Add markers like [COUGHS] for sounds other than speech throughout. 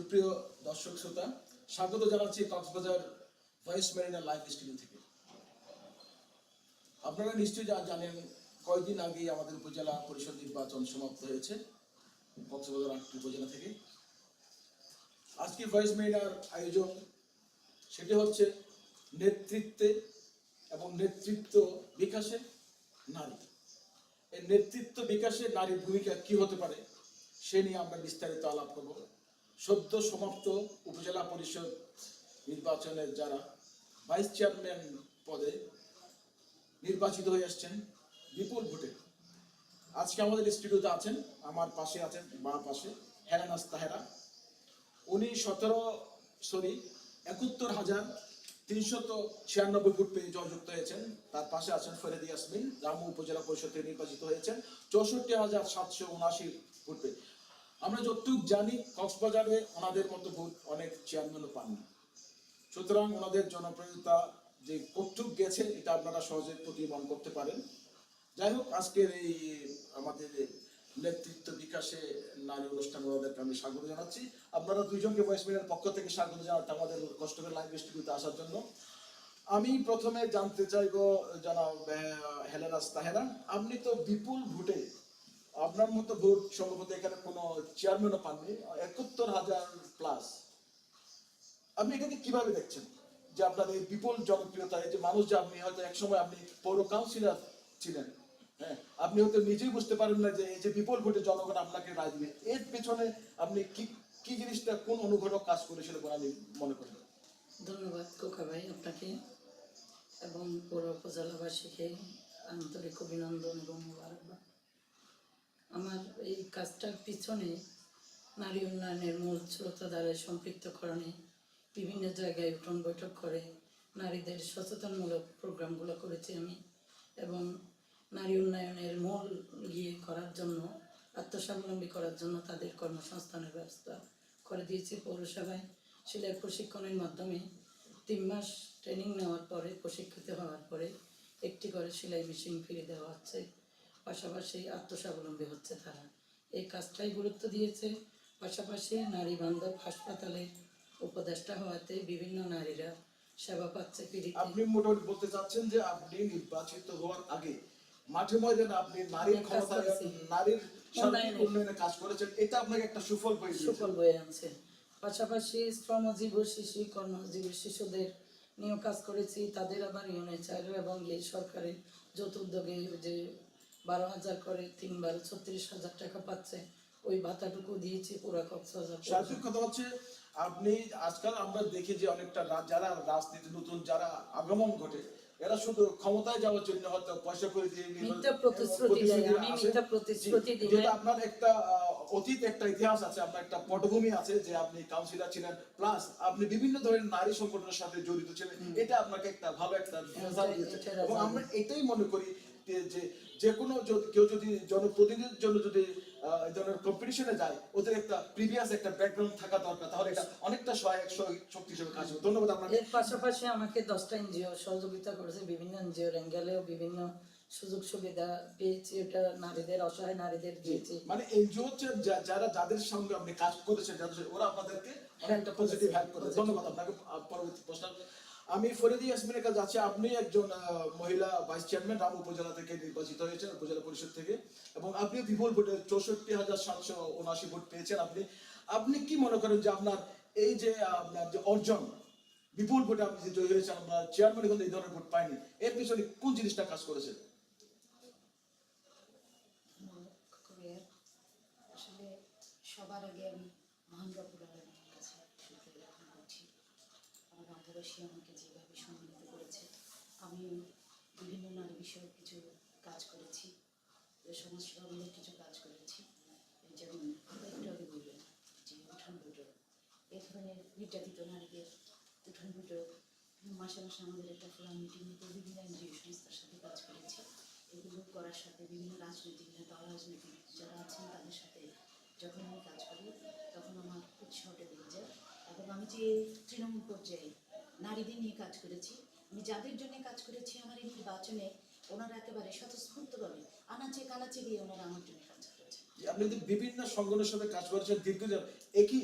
সুপ্রিয় দর্শক শ্রোতা, স্বাগত জানাচ্ছি Cox's Bazar voice Marina live studio থেকে। আপনারা নিশ্চয়ই যা জানেন, কয়েকদিন আগে আমাদের উপজেলা পরিষদ নির্বাচন সমাপ্ত হয়েছে, কক্সবাজার আটটি উপজেলা থেকে। আজকে ভয়েস মেরিনার আয়োজন, সেটি হচ্ছে নেতৃত্বে এবং নেতৃত্ব বিকাশে নারী। এই নেতৃত্ব বিকাশে নারীর ভূমিকা কি হতে পারে, সে নিয়ে আমরা বিস্তারিত আলাপ করব। সদ্য সমাপ্ত উপজেলা পরিষদ নির্বাচনের যারা ভাইস চেয়ারম্যান পদে নির্বাচিত হয়ে আসছেন বিপুল ভোটে। আজকে আমাদের স্টুডিওতে আছেন, আমার পাশে আছেন বাঁ পাশে হেরানাস তাহেরা। উনি সতেরো, সরি, একাত্তর হাজার তিনশত ছিয়ানব্বই ফুট পেয়ে জয়যুক্ত হয়েছেন। তার পাশে আছেন ফরিদ ইয়াসমিন, রামু উপজেলা পরিষদ থেকে নির্বাচিত হয়েছেন। চৌষট্টি হাজার সাতশো উনআশি ফুট পেয়ে। আমরা যতটুকু জানি, কক্সবাজারে ওনাদের মতো ভোট অনেক চেয়ারম্যানও পাননি। সুতরাং ওনাদের জনপ্রিয়তা যে কটুক গেছে, এটা আপনারা সহজে প্রতিমান করতে পারেন। যাই হোক, আজকের এই আমাদের নেতৃত্ব বিকাশে নারী অনুষ্ঠান ওনাদেরকে আমি স্বাগত জানাচ্ছি। আপনারা দুইজনকে ভয়েস মিডিয়ার পক্ষ থেকে স্বাগত জানাতে আমাদের কষ্ট করে লাইভ স্টুডিওতে আসার জন্য। আমি প্রথমে জানতে চাইব, জানাব হেলেনাস তাহেরা আপনি তো বিপুল ভোটে আপনার মতো ভোট সম্ভবত এখানে কোনো চেয়ারম্যানও পাননি, একাত্তর হাজার প্লাস আপনি এটাকে কীভাবে দেখছেন? যে আপনার এই বিপুল জনপ্রিয়তা যে মানুষ যে আপনি হয়তো একসময় আপনি পৌর কাউন্সিলর ছিলেন হ্যাঁ আপনি হয়তো নিজেই বুঝতে পারেন না যে এই যে বিপুল ভোটে জনগণ আপনাকে রায় দিবে। এর পেছনে আপনি কি কি জিনিসটা কোন অনুঘটক কাজ করেছিল বলে আমি মনে করি। ধন্যবাদ কোকা ভাই আপনাকে এবং পুরো উপজেলাবাসীকে আন্তরিক অভিনন্দন এবং মুবারকবাদ। আমার এই কাজটার পিছনে নারী উন্নয়নের মূল স্রোতধারায় সম্পৃক্তকরণে বিভিন্ন জায়গায় উঠন বৈঠক করে নারীদের সচেতনমূলক প্রোগ্রামগুলো করেছি আমি এবং নারী উন্নয়নের মূল গিয়ে করার জন্য, আত্মস্বাবলম্বী করার জন্য তাদের কর্মসংস্থানের ব্যবস্থা করে দিয়েছি পৌরসভায়। সেলাই প্রশিক্ষণের মাধ্যমে তিন মাস ট্রেনিং নেওয়ার পরে, প্রশিক্ষিত হওয়ার পরে একটি করে সেলাই মেশিন ফিরে দেওয়া হচ্ছে। পাশাপাশি আত্মস্বাবলম্বী হচ্ছে তারা। এই কাজটাই গুরুত্ব দিয়েছে। পাশাপাশি নারী বান্ধব হাসপাতালে উপদেষ্টা হওয়াতে বিভিন্ন নারীরা সেবা পাচ্ছে আপনি মোটামুটি বলতে চাচ্ছেন যে আপনি নির্বাচিত হওয়ার আগে মাঠে ময়দানে আপনি নারীর কাজ ক্ষমতা। নারীর উন্নয়নে। কাজ করেছেন এটা আপনাকে একটা সুফল বয়ে সুফল বয়ে আনছে। পাশাপাশি শ্রমজীব শিশু কর্মজীবী শিশুদের নিয়েও কাজ করেছি। তাদের আবার ইউনিচার এবং এই সরকারের যৌথ উদ্যোগে যে বারো হাজার করে তিন বারো ছত্রিশ হাজার টাকা পাচ্ছে। ওই ভাতাটুকু দিয়েছি পুরা কক্সবাজার সার্বিক কথা হচ্ছে আপনি আজকাল আমরা দেখি যে অনেকটা যারা রাজনীতি নতুন যারা আগমন ঘটে এরা শুধু ক্ষমতায় যাওয়ার জন্য হয়তো পয়সা করে দিয়ে মিথ্যা প্রতিশ্রুতি দেয়। আমি মিথ্যা প্রতিশ্রুতি দিলে- যেটা আপনার একটা অতীত একটা ইতিহাস আছে আপনার একটা পটভূমি আছে যে আপনি কাউন্সিলর ছিলেন প্লাস আপনি বিভিন্ন ধরনের নারী সংগঠনের সাথে জড়িত ছিলেন এটা আপনাকে একটা ভালো একটা এবং আমরা এটাই মনে করি যে- যে কোনো কেউ যদি জনপ্রতিনিধির জন্য যদি এই ধরনের কম্পিটিশনে যায় ওদের একটা প্রিভিয়াস একটা ব্যাকগ্রাউন্ড থাকা দরকার। তাহলে এটা অনেকটা সহায়ক শক্তি হিসেবে কাজ হবে ধন্যবাদ আপনাকে। এর পাশাপাশি আমাকে দশটা এনজিও সহযোগিতা করেছে। বিভিন্ন এনজিওর অ্যাঙ্গেলেও বিভিন্ন সুযোগ সুবিধা পেয়েছি। এটা নারীদের অসহায় নারীদের দিয়েছি মানে এনজিও যারা যাদের সঙ্গে আপনি কাজ করেছেন যাদের ওরা আপনাদেরকে অনেকটা পজিটিভ হেল্প করে ধন্যবাদ আপনাকে পরবর্তী প্রশ্ন। আমি ফরিদি ইয়াসমিনের কাছে যাচ্ছি। আপনি একজন মহিলা ভাইস চেয়ারম্যান, রাম উপজেলা থেকে নির্বাচিত হয়েছেন, উপজেলা পরিষদ থেকে। এবং আপনি বিপুল ভোটে চৌষট্টি হাজার সাতশো উনআশি ভোট পেয়েছেন আপনি। আপনি কি মনে করেন যে আপনার এই যে আপনার যে অর্জন, বিপুল ভোটে আপনি যে জয়ী হয়েছেন আপনার চেয়ারম্যান কিন্তু এই ধরনের ভোট পায়নি এর পিছনে কোন জিনিসটা কাজ করেছে? সবার আগে আমি মহান রব্বুল আলমীর কাছে শুক্রিয়া জ্ঞাপন করছি আমার রাধাবাসী আমাকে যেভাবে সম্মানিত করেছে আমি বিভিন্ন নারী বিষয়ক কিছু কাজ করেছি সমাজ সেবামূলক কিছু কাজ করেছি যেমন একটু আগে বললেন যে উঠান বৈঠক ধরনের নির্যাতিত নারীদের উঠান বৈঠক মাসে মাসে আমাদের একটা ফোরাম মিটিং হতো বিভিন্ন এনজিও সংস্থার সাথে কাজ করেছি এগুলো করার সাথে বিভিন্ন রাজনৈতিক নেতা অরাজনৈতিক যারা আছেন তাদের সাথে যখন আমি কাজ করি তখন আমার উৎসাহটা বেড়ে যায় এবং আমি যে তৃণমূল পর্যায়ে নারীদের নিয়ে কাজ করেছি আমি যাদের জন্য কাজ করেছি আমার এই নির্বাচনে ওনারা একেবারে স্বতঃস্ফূর্তভাবে আনাচে কানাচে গিয়ে ওনারা আমার জন্য কাজ করেছে আপনি যদি বিভিন্ন সংগঠনের সাথে কাজ করেছেন, দীর্ঘদিন। একই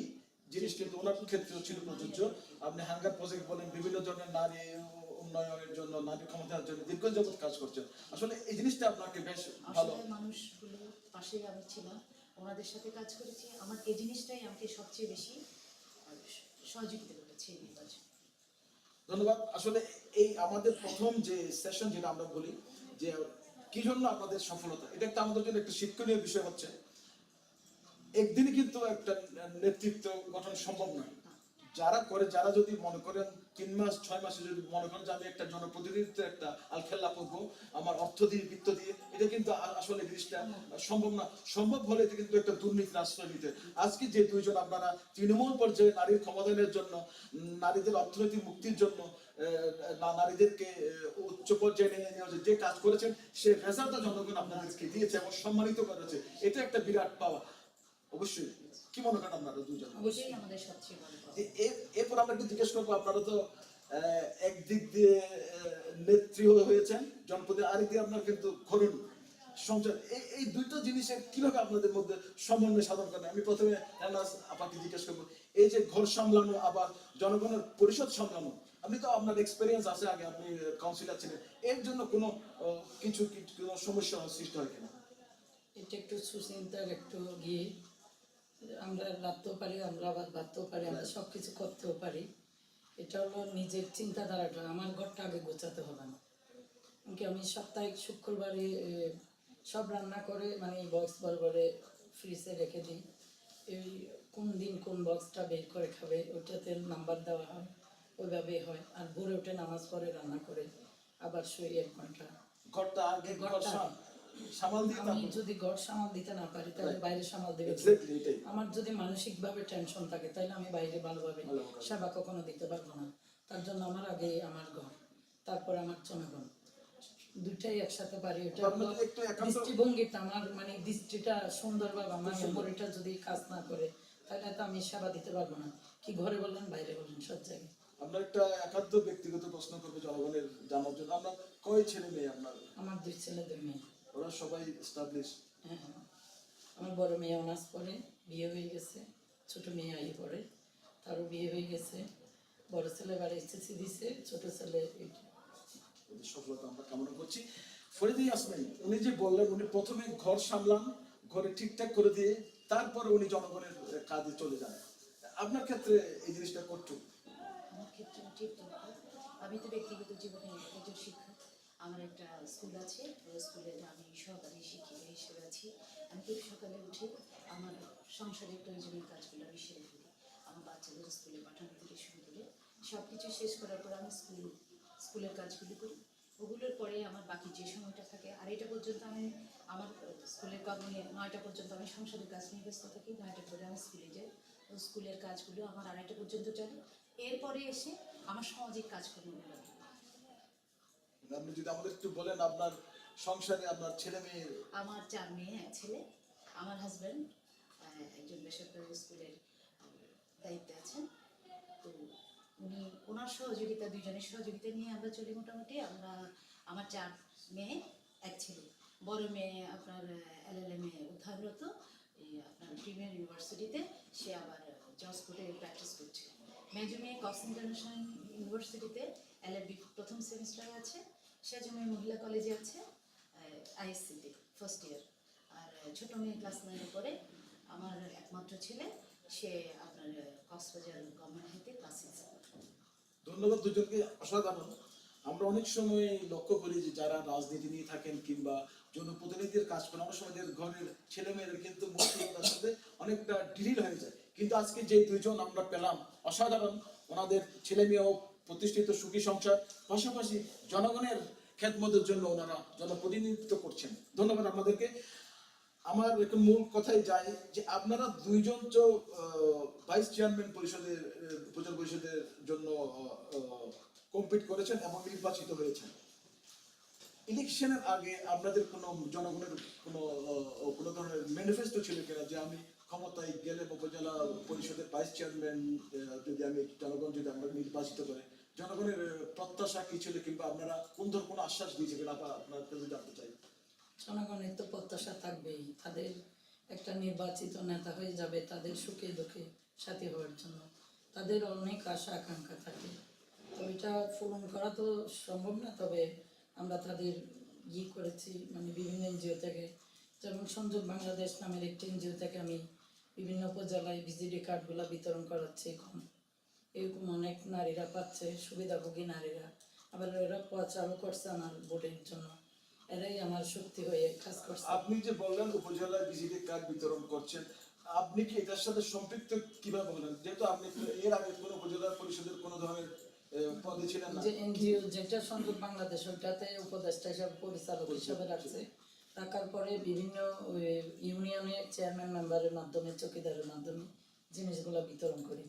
জিনিস কিন্তু ওনার ক্ষেত্রেও ছিল প্রযোজ্য। আপনি হাঙ্গার প্রজেক্ট বলেন বিভিন্ন ধরনের নারী উন্নয়নের জন্য নারী ক্ষমতার জন্য দীর্ঘ যাবত কাজ করছেন। আসলে এই জিনিসটা আপনাকে বেশ ভালো। মানুষগুলো পাশে আমি ছিলাম ওনাদের সাথে কাজ করেছি। আমার এই জিনিসটাই আমাকে সবচেয়ে বেশি সহযোগিতা করেছে এই নির্বাচন। ধন্যবাদ। আসলে এই আমাদের প্রথম যে সেশন যেটা আমরা বলি যে কি জন্য আপনাদের সফলতা এটা একটা আমাদের জন্য একটা শিক্ষণীয় বিষয় হচ্ছে। একদিনে কিন্তু একটা নেতৃত্ব গঠন সম্ভব নয়। যারা করে, যারা যদি মনে করেন তিন মাস, ছয় মাসে যদি মনে করেন যে আমি একটা জনপ্রতিনিধিত্ব, একটা আলখেল্লা করব, আমার অর্থ দিয়ে, বৃত্ত দিয়ে, এটা কিন্তু আসলে জিনিসটা সম্ভব না। সম্ভব হলে এটা কিন্তু একটা দুর্নীতির আশ্রয় নিতে। আজকে যে দুইজন আপনারা তৃণমূল পর্যায়ে নারীর ক্ষমতায়নের জন্য, নারীদের অর্থনৈতিক মুক্তির জন্য নারীদেরকে উচ্চ পর্যায়ে নিয়ে নেওয়া যে কাজ করেছেন, সে রেজাল্টটা জনগণ আপনাদেরকে দিয়েছে এবং সম্মানিত করেছে। এটা একটা বিরাট পাওয়া। অবশ্যই। কি মনে করেন আপনারা দুজন অবশ্যই আমাদের সবচেয়ে বড় এরপর আমরা একটু জিজ্ঞেস করব আপনারা তো একদিক দিয়ে নেত্রী হয়েছেন। জনপদে আরেক দিয়ে আপনার কিন্তু করুন সংসার। এই- এই দুইটা জিনিসের কীভাবে আপনাদের মধ্যে সমন্বয় সাধন করেন? আমি প্রথমে রানাস আপাকে জিজ্ঞেস করব এই যে ঘর সামলানো আবার জনগণের পরিষদ সামলানো আপনি তো আপনার এক্সপিরিয়েন্স আছে আগে আপনি কাউন্সিলর ছিলেন। এর জন্য কোনো কিছু কোনো সমস্যা সৃষ্টি হয় কিনা? এটা একটু সুচিন্তার একটু গিয়ে আমরা রাখতেও পারি আমরা আবার বাঁধতেও পারি আমরা সব কিছু করতেও পারি। এটা হলো নিজের চিন্তাধারাটা। আমার ঘরটা আগে গোছাতে হবে না। এমনকি আমি সাপ্তাহিক শুক্রবারে সব রান্না করে মানে বক্স বরাবরে ফ্রিজে রেখে দিই। এই কোন দিন কোন বক্সটা বের করে খাবে ওটাতে নাম্বার দেওয়া হয় ওইভাবে হয়। আর ভোরে উঠে নামাজ পড়ে রান্না করে আবার শুয়ে এক ঘণ্টা। ঘরটা আগে ঘরটা- সামাল দিয়ে আমি যদি ঘর সামাল দিতে না পারি তাহলে বাইরে সামাল দেবে। আমার যদি মানসিক ভাবে টেনশন থাকে তাহলে আমি বাইরে ভালোভাবে সেবা কখনো দিতে পারব না। তার জন্য আমার আগে আমার ঘর তারপর আমার জনগণ। দুইটাই একসাথে পারি ওটা একান্ত- দৃষ্টিভঙ্গিটা আমার মানে দৃষ্টিটা সুন্দরভাবে আমার মেমোরিটা যদি কাজ না করে তাহলে তো আমি সেবা দিতে পারব না। কি ঘরে বললেন বাইরে বললেন সব জায়গায়। আমরা একটা একান্ত ব্যক্তিগত প্রশ্ন করব জনগণের জানার জন্য। আমরা কয় ছেলে মেয়ে আপনার? আমার দুই ছেলে দুই মেয়ে। ওরা সবাই স্টাবলিশ হ্যাঁ হ্যাঁ। আমার বড় মেয়ে অনার্স পড়ে বিয়ে হয়ে গেছে ছোট মেয়ে আই পড়ে তারও বিয়ে হয়ে গেছে। বড় ছেলে এবার এসএসসি দিছে ছোট ছেলে সফলতা আমরা কামনা করছি। ফরিদি আসমেন উনি যে বললেন উনি প্রথমে ঘর সামলান ঘরে ঠিকঠাক করে দিয়ে তারপরে উনি জনগণের কাজে চলে যান। আপনার ক্ষেত্রে এই জিনিসটা করতো আমার ক্ষেত্রে ঠিক আমি তো ব্যক্তিগত জীবনে একজন শিক্ষক। আমার একটা স্কুল আছে ওই স্কুলে আমি সহকারী শিক্ষিকা হিসেবে আছি। আমি খুব সকালে উঠে আমার সংসারের প্রয়োজনীয় কাজগুলো আমি সেরে ফেলি। আমার বাচ্চাদের স্কুলে পাঠানো থেকে শুরু করে সব কিছু শেষ করার পর আমি স্কুল, স্কুলের কাজগুলো করি। ওগুলোর পরে আমার বাকি যে সময়টা থাকে, আর এটা পর্যন্ত আমি আমার স্কুলের কর্ম নিয়ে নয়টা পর্যন্ত আমি সংসারের কাজ নিয়ে ব্যস্ত থাকি নয়টা পরে আমি স্কুলে যাই। স্কুলের কাজগুলো আমার আড়াইটা পর্যন্ত চলে। এরপরে এসে আমার সামাজিক কাজকর্মগুলো। আপনি যদি আমাদের একটু বলেন আপনার সংসারে আপনার ছেলে মেয়ে। আমার চার মেয়ে, এক ছেলে। আমার হাজব্যান্ড একজন বেসরকারি স্কুলের দায়িত্বে আছেন। তো উনি, ওনার সহযোগিতা দুজনের সহযোগিতা নিয়ে আমরা চলি মোটামুটি। আমরা, আমার চার মেয়ে, এক ছেলে। বড় মেয়ে আপনার এলএলএম এ অধ্যায়নরত এই আপনার প্রিমিয়ার ইউনিভার্সিটিতে সে আবার জজ কোর্টে প্র্যাকটিস করছে। মেজো মেয়ে কক্স ইন্টারন্যাশনাল ইউনিভার্সিটিতে এলএলবি প্রথম সেমিস্টারে আছে। সেজো মহিলা কলেজে আছে আইএসসিতে ফার্স্ট ইয়ার আর ছোট মেয়ে ক্লাস নাইনে পড়ে আমার একমাত্র ছেলে, সে আপনার কক্সবাজার গভর্নমেন্ট হাইতে ক্লাস ধন্যবাদ দুজনকে, অসাধারণ। আমরা অনেক সময় লক্ষ্য করি যে যারা রাজনীতি নিয়ে থাকেন কিংবা জনপ্রতিনিধির কাজ করেন, অনেক সময় ঘরের ছেলে মেয়েদের কিন্তু সাথে অনেকটা ডিলিট হয়ে যায়। কিন্তু আজকে যে দুজন আমরা পেলাম, অসাধারণ। ওনাদের ছেলে মেয়েও প্রতিষ্ঠিত সুখী সংসার। পাশাপাশি জনগণের খেদমতের জন্য ওনারা জনপ্রতিনিধিত্ব করছেন। ধন্যবাদ আমাদেরকে আমার এখন মূল কথাই যাই যে আপনারা দুইজন তো ভাইস চেয়ারম্যান পরিষদের উপজেলা পরিষদের জন্য কম্পিট করেছেন এবং নির্বাচিত হয়েছেন। ইলেকশনের আগে আপনাদের কোনো জনগণের কোনো কোনো ধরনের ম্যানিফেস্টো ছিল কিনা যে আমি ক্ষমতায় গেলে উপজেলা পরিষদের ভাইস চেয়ারম্যান যদি আমি জনগণ যদি আমরা নির্বাচিত করে জনগণের প্রত্যাশা কি ছিল কিংবা আপনারা কোন ধরনের কোনো আশ্বাস দিয়েছে কিনা আপা- আপনার জানতে চাই। জনগণের তো প্রত্যাশা থাকবেই। তাদের একটা নির্বাচিত নেতা হয়ে যাবে, তাদের সুখে দুঃখে সাথী হওয়ার জন্য। তাদের অনেক আশা, আকাঙ্ক্ষা থাকে। তো এটা পূরণ করা তো সম্ভব না, তবে আমরা তাদের ই করেছি মানে বিভিন্ন এনজিও থেকে। যেমন সংযোগ বাংলাদেশ নামের একটি এনজিও থেকে আমি বিভিন্ন উপজেলায় ভিজিডি কার্ডগুলো বিতরণ করাচ্ছি এখন। এরকম অনেক নারীরা পাচ্ছে সুবিধাভোগী নারীরা। আবার এরা প্রচারও করছে আমার বোর্ডের জন্য। এরাই আমার শক্তি হয়ে কাজ করছে। আপনি যে বললেন উপজেলায় ভিজিটিং কার্ড বিতরণ করছেন আপনি কি এটার সাথে সম্পৃক্ত কীভাবে বললেন যেহেতু আপনি এর আগে কোনো উপজেলা পরিষদের কোনো ধরনের পদে ছিলেন না। যে এনজিও যেটা সংযোগ বাংলাদেশ ওইটাতে উপদেষ্টা হিসাবে পরিচালক হিসাবে রাখছে। রাখার পরে বিভিন্ন ইউনিয়নে চেয়ারম্যান মেম্বারের মাধ্যমে চকিদারের মাধ্যমে জিনিসগুলো বিতরণ করি।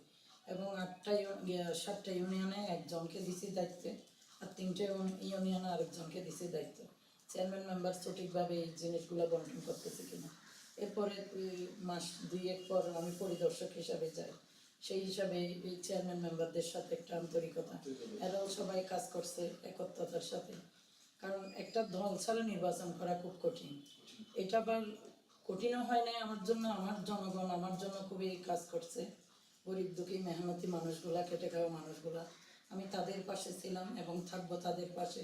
এবং আটটা সাতটা ইউনিয়নে একজনকে দিছি দায়িত্বে আর তিনটে ইউন- ইউনিয়নে আরেকজনকে দিছি দায়িত্ব। চেয়ারম্যান মেম্বার সঠিকভাবে এই জিনিসগুলো বন্টন করতেছে কিনা। এরপরে মাস, দুই এক পর আমি পরিদর্শক হিসাবে যাই। সেই হিসাবে এই চেয়ারম্যান মেম্বারদের সাথে একটা আন্তরিকতা। এরাও সবাই কাজ করছে একত্রতার সাথে। কারণ একটা দল ছাড়া নির্বাচন করা খুব কঠিন। এটা আবার কঠিনও হয় নাই আমার জন্য, আমার জনগণ আমার জন্য খুবই কাজ করছে। গরিব দুঃখী, মেহনতি মানুষগুলা খেটে খাওয়া মানুষগুলা, আমি তাদের পাশে ছিলাম এবং থাকব তাদের পাশে।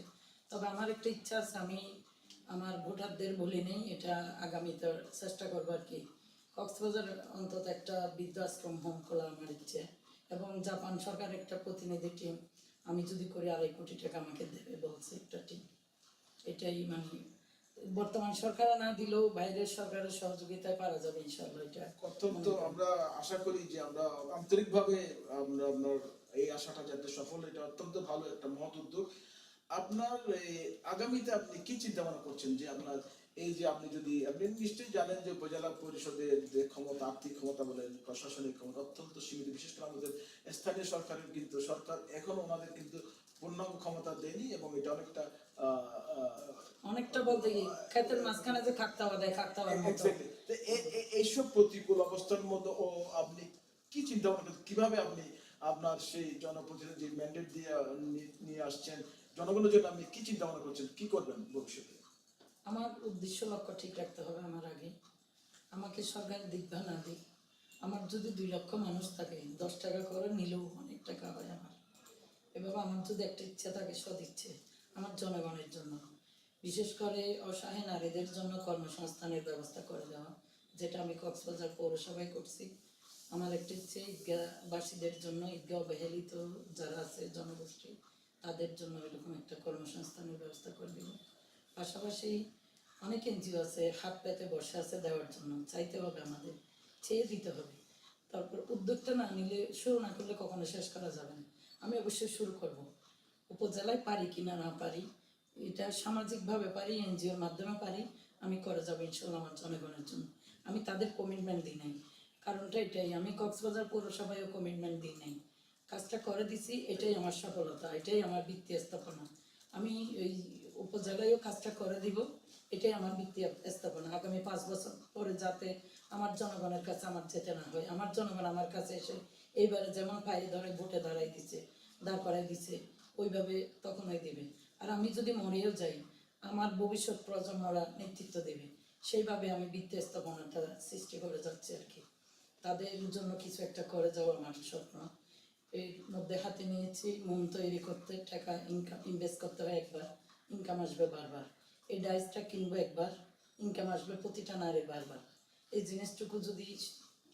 তবে আমার একটা ইচ্ছা আছে, আমি আমার ভোটারদের বলি নেই, এটা আগামীতে চেষ্টা করব আর কি। কক্সবাজার অন্তত একটা বৃদ্ধাশ্রম হোম খোলা আমার ইচ্ছে। এবং জাপান সরকার একটা প্রতিনিধি টিম আমি যদি করি আড়াই কোটি টাকা আমাকে দেবে বলছে একটা টিম এটাই মানে বর্তমান সরকার না দিলেও বাইরের সরকারের সহযোগিতায় পারা যাবে ইনশাল্লাহ এটা অত্যন্ত আমরা আশা করি যে আমরা আন্তরিকভাবে আমরা আপনার এই আশাটা যাতে সফল এটা অত্যন্ত ভালো একটা মহৎ উদ্যোগ। আপনার আগামীতে আপনি কি চিন্তা ভাবনা করছেন যে আপনার এই যে আপনি যদি আপনি নিশ্চয়ই জানেন যে উপজেলা পরিষদের যে ক্ষমতা আর্থিক ক্ষমতা বলেন প্রশাসনিক ক্ষমতা অত্যন্ত সীমিত বিশেষ করে আমাদের স্থানীয় সরকারের কিন্তু সরকার এখন ওনাদের কিন্তু পূর্ণাঙ্গ ক্ষমতা দেয়নি এবং এটা অনেকটা অনেকটা বলতে কি ক্ষেতের মাঝখানে যে খাক্তাওয়া দেয় খাক্তাওয়ার মতো এইসব প্রতিকূল অবস্থার মধ্যে ও আপনি কি চিন্তা ভাবনা কীভাবে আপনি আপনার সেই জনপ্রতিনিধি ম্যান্ডেট দিয়ে নিয়ে আসছেন জনগণের জন্য আপনি কি চিন্তা ভাবনা করছেন কি করবেন ভবিষ্যতে? আমার উদ্দেশ্য লক্ষ্য ঠিক রাখতে হবে আমার আগে। আমাকে সরকার দিক বা না দিক আমার যদি দুই লক্ষ মানুষ থাকে দশ টাকা করে নিলেও অনেক টাকা হয় আমার। এভাবে আমার যদি একটা ইচ্ছা থাকে সদ ইচ্ছে আমার জনগণের জন্য। বিশেষ করে অসহায় নারীদের জন্য কর্মসংস্থানের ব্যবস্থা করে দেওয়া, যেটা আমি কক্সবাজার পৌরসভায় করছি। আমার একটা ইচ্ছে ঈদগাহবাসীদের জন্য ঈদগাহ অবহেলিত যারা আছে জনগোষ্ঠী, তাদের জন্য এরকম একটা কর্মসংস্থানের ব্যবস্থা করে দেব। পাশাপাশি অনেক এনজিও আছে, হাত পেতে বসে আছে দেওয়ার জন্য, চাইতে হবে আমাদের, চেয়ে দিতে হবে। তারপর উদ্যোগটা না নিলে, শুরু না করলে কখনো শেষ করা যাবে না। আমি অবশ্যই শুরু করব। উপজেলায় পারি কি না পারি, এটা সামাজিকভাবে পারি, এনজিওর মাধ্যমে পারি, আমি করে যাব ইনশাল্লাহ আমার জনগণের জন্য। আমি তাদের কমিটমেন্ট দিই নাই। কারণটা এটাই, আমি কক্সবাজার পৌরসভায়ও কমিটমেন্ট দিই নাই। কাজটা করে দিছি, এটাই আমার সফলতা, এটাই আমার বৃত্তি স্থাপনা। আমি এই উপজেলায়ও কাজটা করে দিব, এটাই আমার বৃত্তি স্থাপনা। আগামী পাঁচ বছর পরে যাতে আমার জনগণের কাছে আমার যেতে না হয়, আমার জনগণ আমার কাছে এসে এইবারে যেমন পায়ে ধরে, ভোটে দাঁড়াই দিছে, দাঁড় করাই দিছে ওইভাবে তখনই দেবে। আর আমি যদি মরেও যাই, আমার ভবিষ্যৎ প্রজন্মরা নেতৃত্ব দেবে। সেইভাবে আমি বৃত্তি স্থাপনাটা সৃষ্টি করে যাচ্ছি আর কি। তাদের জন্য কিছু একটা করে যাওয়া আমার স্বপ্ন। এর মধ্যে হাতে নিয়েছি মন তৈরি করতে টাকা ইনকাম ইনভেস্ট করতে হয় একবার ইনকাম আসবে বারবার। এই ডাইসটা কিনবো একবার ইনকাম আসবে প্রতিটা নারীর বারবার। এই জিনিসটুকু যদি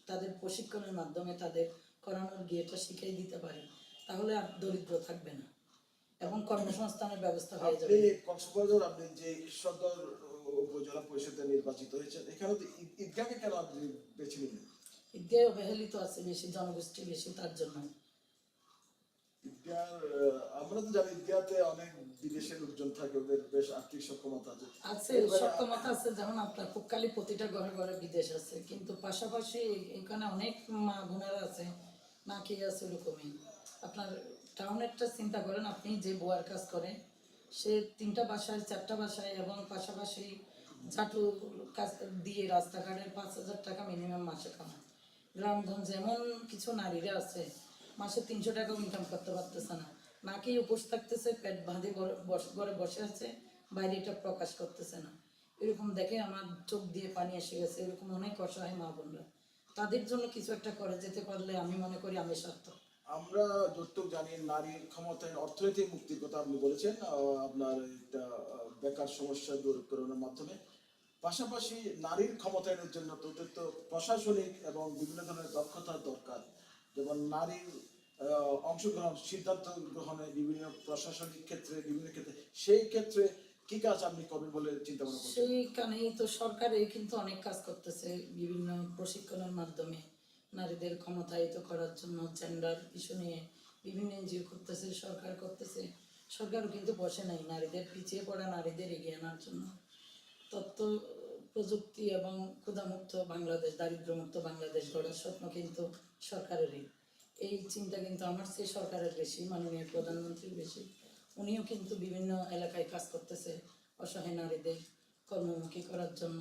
তাদের প্রশিক্ষণের মাধ্যমে তাদের করানোর গিয়েটা শিখিয়ে দিতে পারে, তাহলে আর দরিদ্র থাকবে না। এবং কর্মসংস্থানের ব্যবস্থা হয়ে আপনি যাবে কক্সবাজার আপনি যে সদর উপজেলা পরিষদে নির্বাচিত হয়েছেন এখানে তো ঈদ- ঈদগাহকে কেন আপনি বেছে নিলেন? ঈদগাহ অবহেলিত আছে বেশি জনগোষ্ঠী বেশি তার জন্য। ঈদগাহ আমরা তো জানি ঈদগাহতে অনেক লোকজন থাকে ওদের বেশ আর্থিক সক্ষমতা আছে। আছে সক্ষমতা আছে যেমন আপনার খুবকালি প্রতিটা ঘরে ঘরে বিদেশ আছে কিন্তু পাশাপাশি এখানে অনেক মা বোনেরা আছে না কি আছে ওরকমই। আপনার টাউনেরটা চিন্তা করেন, আপনি যে বোয়ার কাজ করে সে তিনটা বাসায়, চারটা বাসায় এবং পাশাপাশি ঝাঁটু কাজ দিয়ে রাস্তাঘাটের পাঁচ হাজার টাকা মিনিমাম মাসে কামায়। গ্রামগঞ্জে এমন কিছু নারীরা আছে, মাসে তিনশো টাকাও ইনকাম করতে পারতেছে না। নাকি উপোস থাকতেছে, পেট বাঁধে, ঘরে বসে আছে বাইরে এটা প্রকাশ করতেছে না। এরকম দেখে আমার চোখ দিয়ে পানি এসে গেছে, এরকম অনেক অসহায় মা বোনরা। তাদের জন্য কিছু একটা করে যেতে পারলে আমি মনে করি আমি সার্থক। আমরা যতটুকু জানি, নারীর ক্ষমতায়ন অর্থনৈতিক মুক্তির কথা আপনি বলেছেন আপনার একটা বেকার সমস্যা দূরীকরণের মাধ্যমে। পাশাপাশি নারীর ক্ষমতায়নের জন্য তোদের প্রশাসনিক এবং বিভিন্ন ধরনের দক্ষতার দরকার। যেমন নারীর অংশগ্রহণ, সিদ্ধান্ত গ্রহণে বিভিন্ন প্রশাসনিক ক্ষেত্রে, বিভিন্ন ক্ষেত্রে, সেই ক্ষেত্রে কি কাজ আপনি করবেন বলে চিন্তা ভাবনা সেইখানেই তো সরকার কিন্তু অনেক কাজ করতেছে বিভিন্ন প্রশিক্ষণের মাধ্যমে। নারীদের ক্ষমতায়িত করার জন্য জেন্ডার ইস্যু নিয়ে বিভিন্ন এনজিও করতেছে, সরকার করতেছে। সরকারও কিন্তু বসে নাই নারীদের, পিছিয়ে পড়া নারীদের এগিয়ে আনার জন্য। তথ্য, প্রযুক্তি এবং ক্ষুধামুক্ত বাংলাদেশ, দারিদ্র্যমুক্ত বাংলাদেশ গড়ার স্বপ্ন কিন্তু সরকারেরই। এই চিন্তা কিন্তু আমার চেয়ে সরকারের বেশি, মাননীয় প্রধানমন্ত্রীর বেশি। উনিও কিন্তু বিভিন্ন এলাকায় কাজ করতেছে অসহায় নারীদের কর্মমুখী করার জন্য।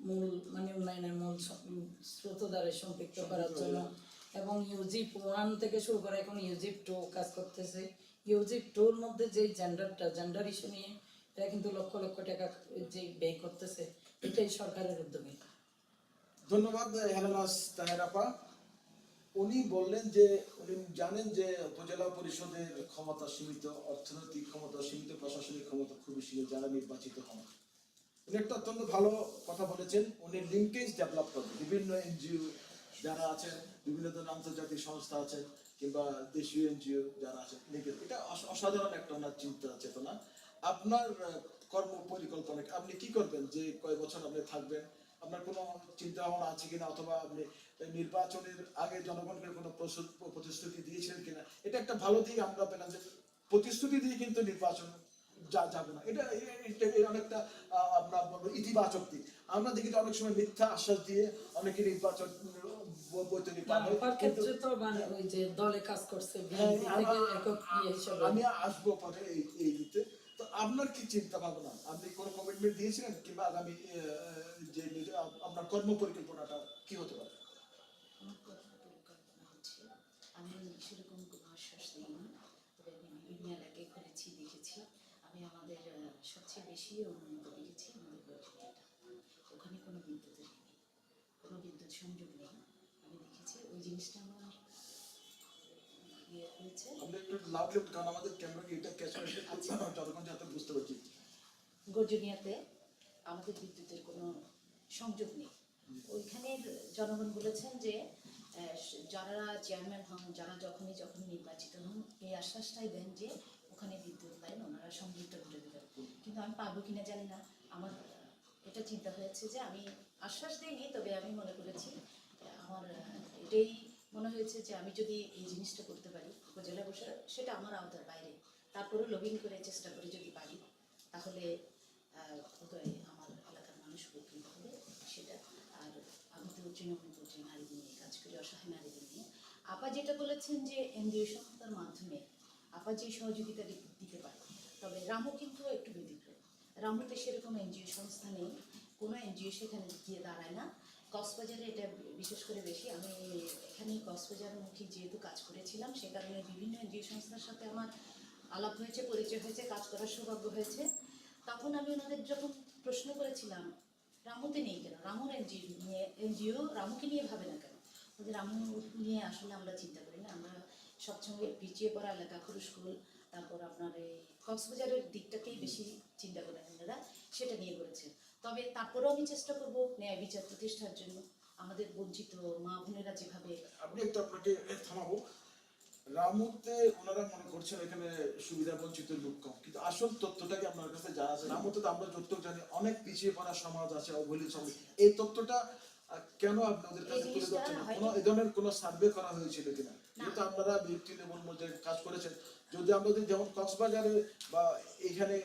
মূল মানে উন্নয়নের মূল স- উম, স্রোতধারে সম্পৃক্ত করার জন্য। এবং ইউজিপ ওয়ান থেকে শুরু করে এখন ইউজিপ টু কাজ করতেছে। ইউজিপ টুর মধ্যে যে জেন্ডারটা জেন্ডার ইস্যু নিয়ে এরা কিন্তু লক্ষ লক্ষ টাকা যে ব্যয় করতেছে এটাই সরকারের উদ্যোগে। ধন্যবাদ হেলেনাস তাহেরাপা। উনি বললেন যে উনি জানেন যে উপজেলা পরিষদের ক্ষমতা সীমিত অর্থনৈতিক ক্ষমতা সীমিত প্রশাসনিক ক্ষমতা খুবই সীমিত যারা নির্বাচিত হন। একটা অত্যন্ত ভালো কথা বলেছেন। উনি লিঙ্কেজ ডেভেলপ করবেন। বিভিন্ন এনজিও যারা আছেন, বিভিন্ন ধরনের আন্তর্জাতিক সংস্থা আছেন, কিংবা দেশীয় এনজিও যারা আছেন লিঙ্কেজ এটা অসাধারণ একটা ওনার চিন্তা চেতনা আপনার কর্ম পরিকল্পনা আপনি কি করবেন যে কয় বছর আপনি থাকবেন? আপনার কোনো চিন্তা ভাবনা আছে কিনা? অথবা আপনি নির্বাচনের আগে জনগণকে কোনো প্রতিশ্রুতি দিয়েছিলেন কিনা? এটা একটা ভালো দিক আমরা পেলাম যে প্রতিশ্রুতি দিয়ে কিন্তু নির্বাচন যা যাবে না। এটা অনেকটা আমরা বলব ইতিবাচক দিক। আমরা দেখি যে অনেক সময় মিথ্যা আশ্বাস দিয়ে অনেকে নির্বাচন ক্ষেত্রে তো মানে ওই যে দলে কাজ করছে হ্যাঁ, ইয়ে আমি আসব পরে এই এই দিতে তো আপনার কি চিন্তা ভাবনা? আপনি কোনো কমিটমেন্ট দিয়েছিলেন? কিংবা আগামী যে আপনার কর্ম পরিকল্পনাটা কি হতে পারে আমার কর্ম পরিকল্পনা হচ্ছে আমি সেরকম কোনো আশ্বাস দিইনি তবে আমি বিভিন্ন এলাকায় ঘুরেছি দেখেছি আমি আমাদের আহ, বেশি উন্নত দেখেছি আমাদের বৈঠকটা ওখানে কোনো বিদ্যুতের নেই কোনো বিদ্যুৎ সংযোগ নেই। আমি দেখেছি ওই জিনিসটা আমার ইয়ে কারণ আমাদের গর্জনিয়াতে বিদ্যুতের কোনো সংযোগ নেই। ওইখানের জনগণ বলেছেন যে যারা চেয়ারম্যান হন যারা যখনই যখন নির্বাচিত হন এই আশ্বাসটাই দেন যে ওখানে বিদ্যুৎ লাইন, ওনারা সংযুক্ত করে দেবেন কিন্তু আমি পারব কিনা জানি না। আমার এটা চিন্তা হয়েছে যে আমি আশ্বাস দিইনি, তবে আমি মনে করেছি, আমার, এটাই মনে হয়েছে যে আমি যদি এই জিনিসটা করতে পারি উপজেলা বসে, সেটা আমার আওতার বাইরে। তারপরে লবিং করে চেষ্টা করে যদি পারি, তাহলে আমার এলাকার মানুষ উপকৃত হবে। সেটা আর আমি তো তৃণমূল পর্যায়ে নারীদের নিয়ে কাজ করি অসহায় নারীদের নিয়ে আপা যেটা বলেছেন যে এনজিও সংস্থার মাধ্যমে আপা যে সহযোগিতা দিতে পারে। তবে রামু কিন্তু একটু ব্যতিক্রম রামুতে সেরকম এনজিও সংস্থা নেই। কোনো এনজিও সেখানে গিয়ে দাঁড়ায় না। কক্সবাজারে এটা বিশেষ করে বেশি। আমি এখানে কক্সবাজারমুখী যেহেতু কাজ করেছিলাম, সে কারণে বিভিন্ন এনজিও সংস্থার সাথে আমার আলাপ হয়েছে, পরিচয় হয়েছে, কাজ করার সৌভাগ্য হয়েছে। তখন আমি ওনাদের যখন প্রশ্ন করেছিলাম, রামুতে নেই কেন? রামুর এনজিও নিয়ে এনজিও রামুকে নিয়ে ভাবে না কেন? রামু নিয়ে আসলে আমরা চিন্তা করি না। আমরা সবসঙ্গে পিছিয়ে পড়া এলাকা খুরুস্কুল তারপর আপনার এই কক্সবাজারের দিকটাকেই বেশি চিন্তা করেন ওনারা সেটা নিয়ে করেছেন তবে তারপরেও আমি চেষ্টা করব ন্যায় বিচার প্রতিষ্ঠার জন্য। আমাদের বঞ্চিত মা বোনেরা যেভাবে আপনি একটু আপনাকে থামাবো। রামুতে ওনারা মনে করছেন এখানে সুবিধা বঞ্চিত লোক কম কিন্তু আসল তথ্যটা কি আপনার কাছে জানা আছে। রামুতে তো আমরা যতটুকু জানি অনেক পিছিয়ে পড়া সমাজ আছে অবহেলিত সমাজ। এই তথ্যটা কেন আপনাদের কাছে তুলে ধরছেন কোনো এই ধরনের কোনো সার্ভে করা হয়েছিল কিনা? যেহেতু আপনারা ভিত্তি লেভেল মধ্যে কাজ করেছেন। যদি আমরা যদি যেমন কক্সবাজারে বা এখানে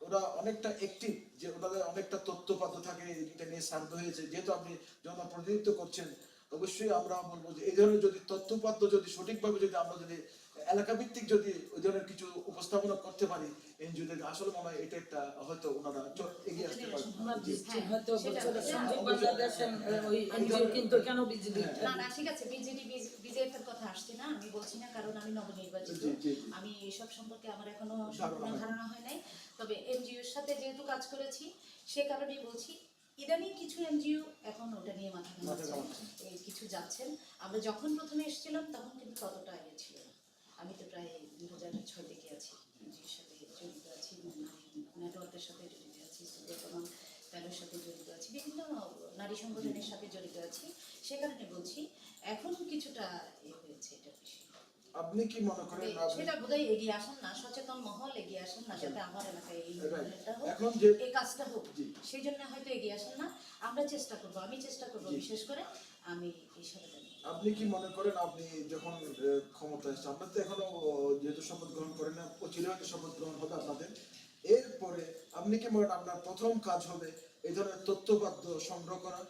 ওরা অনেকটা অ্যাক্টিভ যে ওনাদের অনেকটা তথ্যপাত্র থাকে, এটা নিয়ে সার্ভে হয়েছে, যেহেতু আপনি জনপ্রতিনিধিত্ব প্রতিনিধিত্ব করছেন, অবশ্যই আমরা বলব যে এই ধরনের যদি তথ্যপাত্র যদি সঠিকভাবে যদি আমরা যদি এলাকা ভিত্তিক যদি ওই ধরনের কিছু উপস্থাপনা করতে পারি এনজিওদের আসলে মনে হয় এটা একটা হয়তো ওনারা এগিয়ে আসতে পারবে। ওনার হ্যাঁ, দৃষ্টি হয়তো সেটা- বলছিল সেটা- সংযোগ বাংলাদেশের ওই এনজিও কিন্তু কেন বিজেপি না না ঠিক আছে বিজেডি বিজেপির কথা আসছে না আমি বলছি না কারণ আমি নবনির্বাচিত। আমি এসব সম্পর্কে আমার এখনও সম্পূর্ণ ধারণা হয় নাই। তবে এনজিওর সাথে যেহেতু কাজ করেছি সে কারণেই বলছি ইদানিং কিছু এনজিও এখন ওটা নিয়ে মাথা কিছু যাচ্ছেন। আমরা যখন প্রথমে এসেছিলাম তখন কিন্তু ততটা আগে ছিল না। আমি তো প্রায় দুই হাজার ছয় থেকে আছি এনজিওর সাথে জড়িত আছি নেটওয়ার্কের সাথে জড়িত আছি সুব্রতমান প্যালোর সাথে জড়িত আছি বিভিন্ন নারী সংগঠনের সাথে জড়িত আছি সে কারণে বলছি এখন কিছুটা এ হয়েছে এটা বিষয়ে। আপনি কি মনে করেন সেটা বোধহয় এগিয়ে আসেন না সচেতন মহল এগিয়ে আসেন না যাতে আমার এলাকায় এই হোক এখন যে এই কাজটা হোক সেই জন্য হয়তো এগিয়ে আসেন না আমরা চেষ্টা করব আমি চেষ্টা করব। বিশেষ করে আমি এই সাথে আপনি কি মনে করেন আপনি যখন ক্ষমতা এসছে আপনার তো এখনও যেহেতু শপথ গ্রহণ করেন না অচিরে হয়তো শপথ গ্রহণ হবে আপনাদের। এরপরে আপনি কি মনে আপনার প্রথম কাজ হবে এই ধরনের তথ্যবাদ্য সংগ্রহ করা?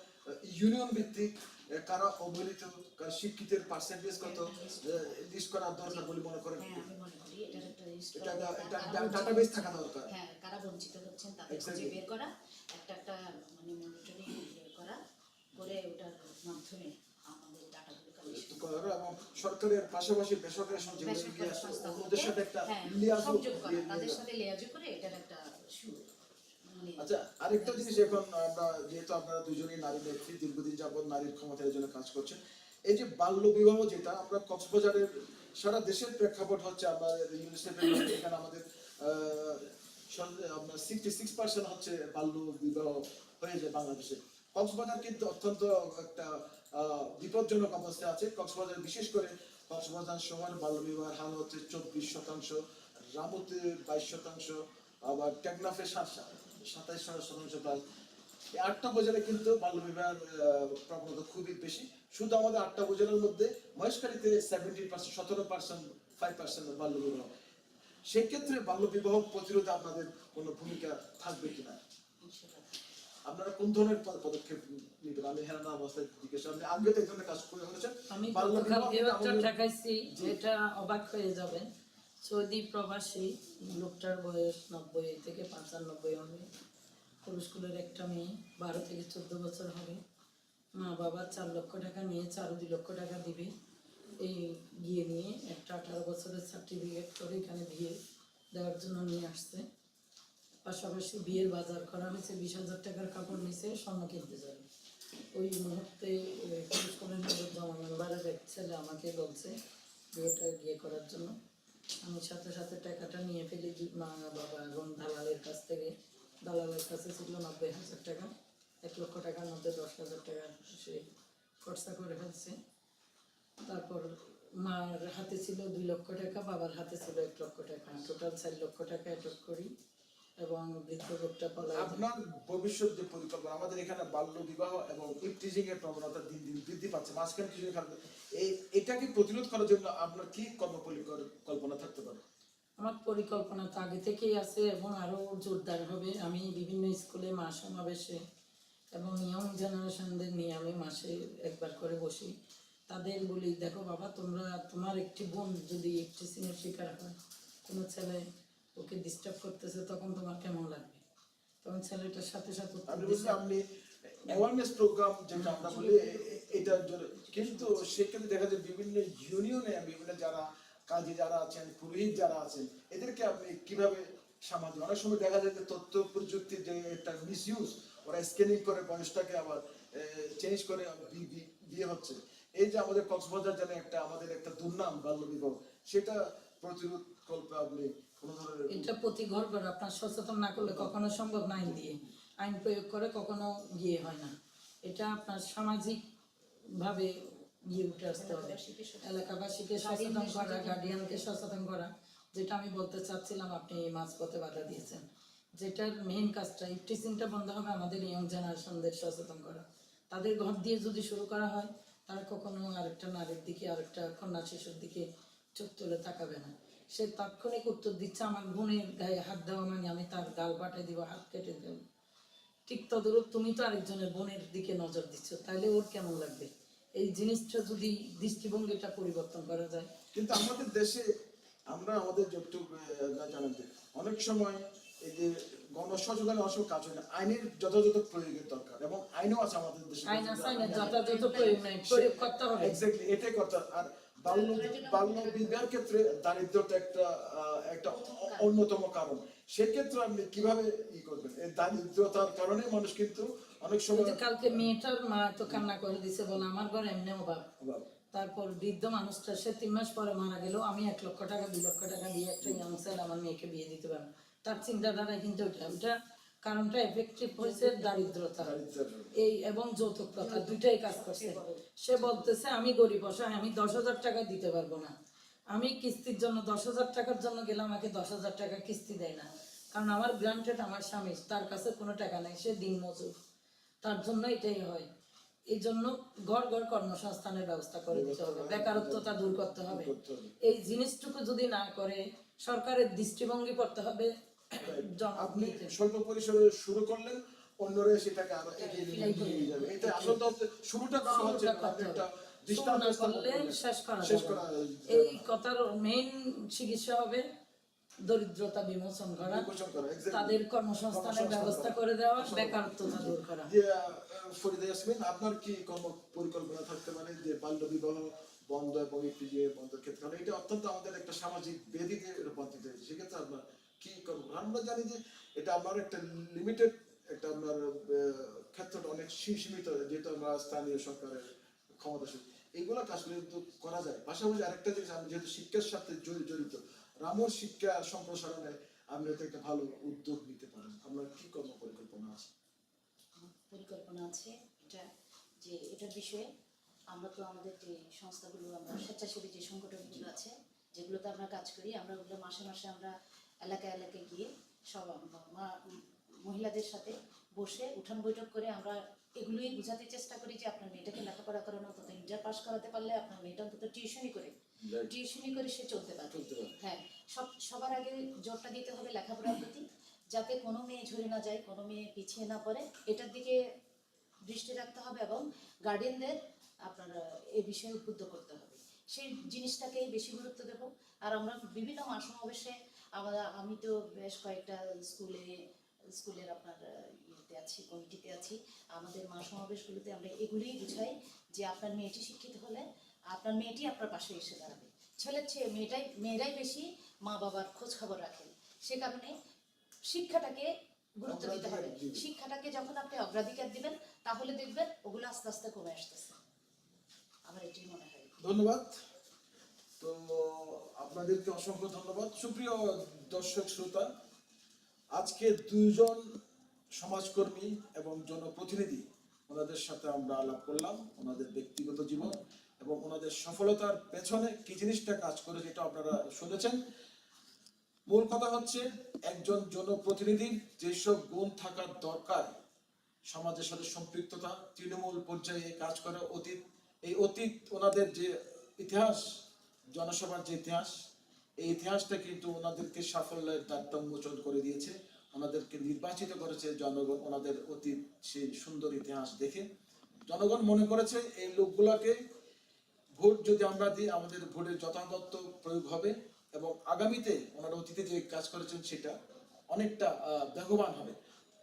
ইউনিয়ন ভিত্তিক কারা অবহেলিত কারা শিক্ষিতের পার্সেন্টেজ কত লিস্ট করা দরকার বলে মনে করেন? হ্যাঁ ডাটাবেস থাকা দরকার। হ্যাঁ কারা বঞ্চিত হচ্ছেন তাদের বের করা একটা একটা মানে মনিটরিং করা করে ওটার মাধ্যমে ডাটাগুলো এবং সরকারের পাশাপাশি বেসরকারি সংস্থা যেগুলো এগিয়ে বেসরকারি আসছে, সংস্থাগুলোকে, ওদের সাথে একটা হ্যাঁ, দিয়ে- দিয়ে তাদের সাথে লেয়াজু করে এটার একটা মানে আচ্ছা আরেকটা জিনিস এখন আমরা যেহেতু আপনারা দুজনেই নারী নেত্রী দীর্ঘদিন যাবত নারীর ক্ষমতার জন্য কাজ করছেন এই যে বাল্য বিবাহ যেটা আমরা কক্সবাজারের সারা দেশের প্রেক্ষাপট হচ্ছে আমাদের ইউনিসেফের [COUGHS] এখানে আমাদের আপনার সিক্সটি সিক্স পার্সেন্ট হচ্ছে বাল্য বিবাহ হয়ে যায় বাংলাদেশে। কক্সবাজার কিন্তু অত্যন্ত একটা বিপজ্জনক অবস্থায় আছে। কক্সবাজার বিশেষ করে কক্সবাজার শহর বাল্য বিবাহের হার হচ্ছে চব্বিশ শতাংশ, রামুতে বাইশ শতাংশ, আবার টেকনাফে সাতাইশ শতাংশ প্রায়। এই আটটা উপজেলায় কিন্তু বাল্য বিবাহের প্রবণতা খুবই বেশি। শুধু আমাদের আটটা উপজেলার মধ্যে মহেশখালীতে সেভেন্টি পার্সেন্ট সতেরো পার্সেন্ট ফাইভ পার্সেন্ট বাল্য বিবাহ সেক্ষেত্রে বাল্য বিবাহ প্রতিরোধে আপনাদের কোনো ভূমিকা থাকবে কিনা। আপনারা কোন ধরনের পদক্ষেপ নেবেন? আমি হেরানা অবস্থায় জিজ্ঞেস আপনি আগে তো এই ধরনের কাজ করে করেছেন আমি ঠেকাইছি যেটা অবাক হয়ে যাবেন। সৌদি প্রবাসী লোকটার বয়স নব্বই থেকে পঁচানব্বই হবে। স্কুলের একটা মেয়ে বারো থেকে চোদ্দ বছর হবে। মা বাবা চার লক্ষ টাকা নিয়ে চার দুই লক্ষ টাকা দিবে। এই গিয়ে নিয়ে একটা আঠারো বছরের সার্টিফিকেট করে এখানে বিয়ে দেওয়ার জন্য নিয়ে আসছে। পাশাপাশি বিয়ের বাজার করা হয়েছে, বিশ হাজার টাকার কাপড় নিচে স্বর্ণ কিনতে যাবে। ওই মুহূর্তে পুলিশ জমা এক ছেলে আমাকে বলছে, বিয়েটা গিয়ে করার জন্য। আমি সাথে সাথে টাকাটা নিয়ে ফেলি মা, বাবা, এবং দালালের কাছ থেকে। দালালের কাছে ছিল নব্বই হাজার টাকা, এক লক্ষ টাকার মধ্যে দশ হাজার টাকা সে খরচা করে ফেলছে। তারপর মার হাতে ছিল দুই লক্ষ টাকা, বাবার হাতে ছিল এক লক্ষ টাকা। টোটাল চার লক্ষ টাকা অ্যাটক করি। এবং লোকটা আপনার ভবিষ্যৎ যে পরিকল্পনা আমাদের এখানে বাল্য বিবাহ এবং ইফটিজিং এর প্রবণতা দিন দিন বৃদ্ধি পাচ্ছে মাঝখানে কিছু এই এটাকে প্রতিরোধ করার জন্য আপনার কি কর্ম পরিকল্পনা থাকতে পারে? আমার পরিকল্পনা তো আগে থেকেই আছে এবং আরও জোরদার হবে। আমি বিভিন্ন স্কুলে মা সমাবেশে এবং ইয়ং জেনারেশনদের নিয়ে আমি মাসে একবার করে বসি। তাদের বলি দেখো বাবা তোমরা তোমার একটি বোন যদি একটি সিনের শিকার হয় কোনো ছেলে ওকে ডিস্টার্ব করতেছে তখন তোমার কেমন লাগবে? তখন ছেলেটার সাথে সাথে আপনি অ্যাওয়ারনেস প্রোগ্রাম যেটা আমরা বলি এটার জন্য কিন্তু সেক্ষেত্রে দেখা যায় বিভিন্ন ইউনিয়নে বিভিন্ন যারা কাজী যারা আছেন পুরোহিত যারা আছেন এদেরকে আপনি কীভাবে অনেক সময় দেখা যায় যে তথ্য প্রযুক্তির যে একটা মিসইউজ ওরা স্ক্যানিং করে বয়সটাকে আবার চেঞ্জ করে বিয়ে হচ্ছে। এই যে আমাদের কক্সবাজার জানে একটা আমাদের একটা দুর্নাম বাল্য বিবাহ সেটা প্রতিরোধ কল্পে আপনি এটা প্রতি ঘর ঘর আপনার সচেতন না করলে কখনো সম্ভব না আইন দিয়ে। আইন প্রয়োগ করে কখনো গিয়ে হয় না। এটা আপনার সামাজিক ভাবে গিয়ে উঠে আসতে হবে। এলাকাবাসীকে সচেতন- করা গার্ডিয়ানকে সচেতন করা, যেটা আমি বলতে চাচ্ছিলাম, আপনি এই মাঝপথে বাধা দিয়েছেন। যেটার মেইন কাজটা ইফটিসিংটা বন্ধ হবে, আমাদের ইয়ং জেনারেশনদের সচেতন করা। তাদের ঘর দিয়ে যদি শুরু করা হয়, তারা কখনো আরেকটা নারীর দিকে, আরেকটা কন্যা শিশুর দিকে চোখ তুলে তাকাবে না। সে তাৎক্ষণিক উত্তর দিচ্ছে আমার বোনের গায়ে হাত দেওয়া মানে আমি তার গাল পাটে দিব হাত কেটে দেব। ঠিক তদরূপ তুমি তো আরেকজনের বোনের দিকে নজর দিচ্ছ তাহলে ওর কেমন লাগবে? এই জিনিসটা যদি দৃষ্টিভঙ্গিটা পরিবর্তন করা যায়। কিন্তু আমাদের দেশে আমরা আমাদের যতটুকু যে অনেক সময় এই যে গণসচেতনের অসুখ কাজ হয় না আইনের যথাযথ প্রয়োগের দরকার এবং আইনও আছে আমাদের দেশে। আইন আছে যথাযথ প্রয়োগ নেই প্রয়োগ করতে হবে। এক্স্যাক্টলি এটাই কথা আর বাল্য বিবাহের ক্ষেত্রে দারিদ্রতা একটা একটা অন্যতম কারণ। সেক্ষেত্রে আপনি কীভাবে ই করবেন? এই দারিদ্রতার কারণে মানুষ কিন্তু অনেক সময় কালকে মেয়েটার মা তো কান্না করে দিছে বলে আমার ঘরে এমনি অভাব। তারপর বৃদ্ধ মানুষটা সে তিন মাস পরে মারা গেল আমি এক লক্ষ টাকা দুই লক্ষ টাকা দিয়ে একটা আমার মেয়েকে বিয়ে দিতে পারব। তার চিন্তাধারা কিন্তু ওইটা ওইটা কারণটা এফেক্টিভ হয়েছে দারিদ্রতা। এই এবং যৌতুক প্রথা দুইটাই কাজ করছে। সে বলতেছে আমি গরিব অসহায় আমি দশ হাজার টাকা দিতে পারব না। আমি কিস্তির জন্য দশ হাজার টাকার জন্য গেলাম আমাকে দশ হাজার টাকা কিস্তি দেয় না। কারণ আমার গ্রান্টেড আমার স্বামী তার কাছে কোনো টাকা নেই সে দিন মজুর। তার জন্য এটাই হয়। এই জন্য ঘর ঘর কর্মসংস্থানের ব্যবস্থা করে দিতে হবে। বেকারত্বতা দূর করতে হবে। এই জিনিসটুকু যদি না করে সরকারের দৃষ্টিভঙ্গি করতে হবে। আপনি স্বল্প পরিসরে শুরু করলেন অন্যরা সেটাকে আরও এগিয়ে নিয়ে যাবে। এটা আসলে শুরুটা করা হচ্ছে একটা দৃষ্টান্ত শুরু না। স্থাপন করলে করলেন। শেষ করা শেষ করা এই কথার মেইন চিকিৎসা হবে দরিদ্রতা বিমোচন করা. তাদের কর্মসংস্থানের ব্যবস্থা করে দেওয়া বেকারত্বতা দূর করা। ফরিদা ইয়াসমিন আপনার কি কর্ম পরিকল্পনা থাকতে পারে যে বাল্য বিবাহ বন্ধ এবং একটি যে বন্ধ ক্ষেত্রে এটা অত্যন্ত আমাদের একটা সামাজিক বেদিতে রূপান্তরিত হয়েছে। সেক্ষেত্রে আপনার কি করব? আমরা জানি যে এটা আমার একটা লিমিটেড একটা আপনার ক্ষেত্রটা অনেক সীমিত, যেহেতু আমরা স্থানীয় সরকারের ক্ষমতাশীল এইগুলো কাজগুলো কিন্তু করা যায়। পাশাপাশি আরেকটা জিনিস, আমি যেহেতু শিক্ষার সাথে জড়ি- জড়িত, রামর শিক্ষা সম্প্রসারণে আপনি হয়তো একটা ভালো উদ্যোগ নিতে পারেন আমরা কি কর্ম পরিকল্পনা আছে? পরিকল্পনা আছে। এটা যে এটার বিষয়ে আমরা তো আমাদের যে সংস্থাগুলো, আমরা স্বেচ্ছাসেবী যে সংগঠনগুলো আছে, যেগুলোতে আমরা কাজ করি, আমরা ওগুলো মাসে মাসে আমরা এলাকায় এলাকায় গিয়ে সব মহিলাদের সাথে বসে উঠান বৈঠক করে আমরা এগুলোই বোঝাতে চেষ্টা করি যে আপনার মেয়েটাকে লেখাপড়া করানো অন্তত ইন্টার পাস করাতে পারলে আপনার মেয়েটা অন্তত টিউশনই করে টিউশনই করে সে চলতে পারবে। হ্যাঁ সব সবার আগে জোরটা দিতে হবে লেখাপড়ার প্রতি যাতে কোনো মেয়ে ঝরে না যায় কোনো মেয়ে পিছিয়ে না পড়ে এটার দিকে দৃষ্টি রাখতে হবে এবং গার্ডিয়ানদের আপনার এ বিষয়ে উদ্বুদ্ধ করতে হবে। সেই জিনিসটাকেই বেশি গুরুত্ব দেব। আর আমরা বিভিন্ন মাস সমাবেশে আমরা আমি তো বেশ কয়েকটা স্কুলে স্কুলের আপনার ইয়েতে আছি কমিটিতে আছি। আমাদের মা সমাবেশগুলোতে আমরা এগুলোই বুঝাই যে আপনার মেয়েটি শিক্ষিত হলে আপনার মেয়েটি আপনার পাশে এসে দাঁড়াবে। ছেলের চেয়ে মেয়েটাই মেয়েরাই বেশি মা বাবার খোঁজ খবর রাখেন। সে কারণে শিক্ষাটাকে গুরুত্ব দিতে হবে। শিক্ষাটাকে যখন আপনি অগ্রাধিকার দিবেন তাহলে দেখবেন ওগুলো আস্তে আস্তে কমে আসতেছে। আমার এটাই মনে হয়। ধন্যবাদ। তো আপনাদেরকে অসংখ্য ধন্যবাদ। সুপ্রিয় দর্শক, শ্রোতা, আজকে দুইজন সমাজকর্মী এবং জনপ্রতিনিধি ওনাদের সাথে আমরা আলাপ করলাম, ওনাদের ব্যক্তিগত জীবন এবং ওনাদের সফলতার পেছনে কি জিনিসটা কাজ করে যেটা আপনারা শুনেছেন। মূল কথা হচ্ছে, একজন জনপ্রতিনিধির যেসব গুণ থাকার দরকার, সমাজের সাথে সম্পৃক্ততা, তৃণমূল পর্যায়ে কাজ করা অতীত, এই অতীত ওনাদের যে ইতিহাস জনসভার যে ইতিহাস, এই ইতিহাসটা কিন্তু ওনাদেরকে সাফল্যের দ্বারটা উন্মোচন করে দিয়েছে। ওনাদেরকে নির্বাচিত করেছে জনগণ, ওনাদের অতীত সেই সুন্দর ইতিহাস দেখে। জনগণ মনে করেছে এই লোকগুলোকে ভোট যদি আমরা দিই, আমাদের ভোটের যথাযথ প্রয়োগ হবে এবং আগামীতে ওনারা অতীতে যে কাজ করেছেন সেটা অনেকটা বেগবান হবে।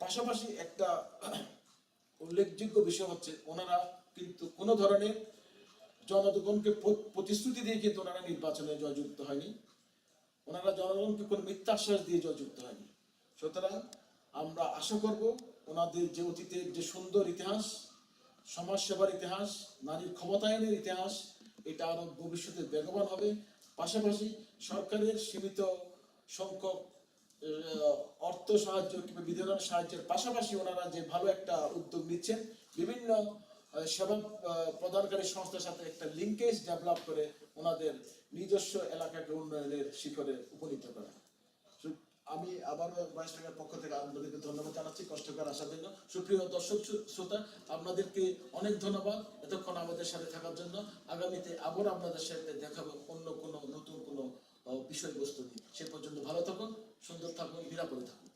পাশাপাশি একটা উল্লেখযোগ্য বিষয় হচ্ছে, ওনারা কিন্তু কোনো ধরনের জনগণকে প্রতিশ্রুতি দিয়ে কিন্তু ওনারা নির্বাচনে জয়যুক্ত হয়নি। ওনারা জনগণকে কোনো মিথ্যাশ্বাস দিয়ে জয়যুক্ত হয়নি। সুতরাং আমরা আশা করব ওনাদের যে অতীতের যে সুন্দর ইতিহাস সমাজ সেবার ইতিহাস, নারীর ক্ষমতায়নের ইতিহাস, এটা আরও ভবিষ্যতে বেগবান হবে। পাশাপাশি সরকারের সীমিত সংখ্যক অর্থ সাহায্য কিংবা বিধান সাহায্যের পাশাপাশি ওনারা যে ভালো একটা উদ্যোগ নিচ্ছেন, বিভিন্ন সেবা আহ, প্রদানকারী সংস্থার সাথে একটা লিঙ্কেজ ডেভেলপ করে ওনাদের নিজস্ব এলাকাকে উন্নয়নের শিখরে উপনীত করা। আমি আবারও বাইশ টাকার পক্ষ থেকে আপনাদেরকে ধন্যবাদ জানাচ্ছি কষ্টকর আসার জন্য। সুপ্রিয় দর্শক শ্রো- শ্রোতা আপনাদেরকে অনেক ধন্যবাদ এতক্ষণ আমাদের সাথে থাকার জন্য। আগামীতে আবার আপনাদের সাথে দেখাবো অন্য কোনো নতুন কোনো বিষয়বস্তু নিয়ে। সে পর্যন্ত ভালো থাকুন সুন্দর থাকুন নিরাপদে থাকুন।